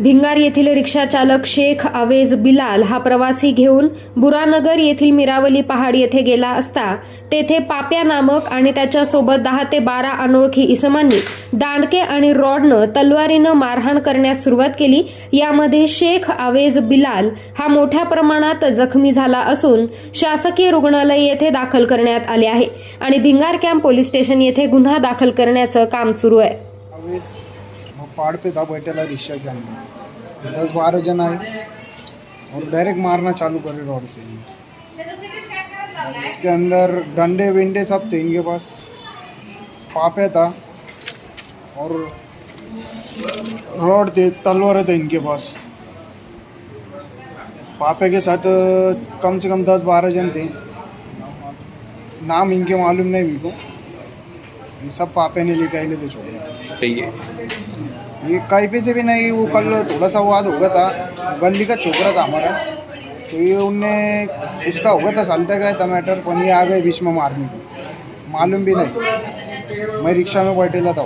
भिंगार येथील रिक्षा चालक शेख आवेज बिलाल हा प्रवासी घेऊन बुरानगर येथील मिरावली पहाड येथे गेला असता तेथे पाप्या नामक आणि त्याच्यासोबत दहा ते बारा अनोळखी इसमांनी दांडके आणि रॉडनं तलवारीनं मारहाण करण्यास सुरुवात केली. यामध्ये शेख आवेज बिलाल हा मोठ्या प्रमाणात जखमी झाला असून शासकीय रुग्णालय येथे दाखल करण्यात आले आहे आणि भिंगार कॅम्प पोलीस स्टेशन येथे गुन्हा दाखल करण्याचं काम सुरू आहे. पहाड़ पे था बैठेला रिक्शा के अंदर। दस बारह जन आए और डायरेक्ट मारना चालू करे रॉड से। इसके अंदर डंडे विंडे सब थे इनके पास। पापे था और रॉड थे, तलवार थे इनके पास। पापे के साथ कम से कम दस बारह जन थे। नाम इनके मालूम नहीं मेरे को। सब पापे ने लेके आए थे तो ये ये कहीं पे से भी नहीं वो कल थोड़ा सा वाद हो गया था। गली का छोकरा था हमारा। तो ये उनने उसका हो गया था साल्टे का था मैटर ये आ गए बीच में मारने को। मालूम भी नहीं। मैं रिक्शा में बैठेला था।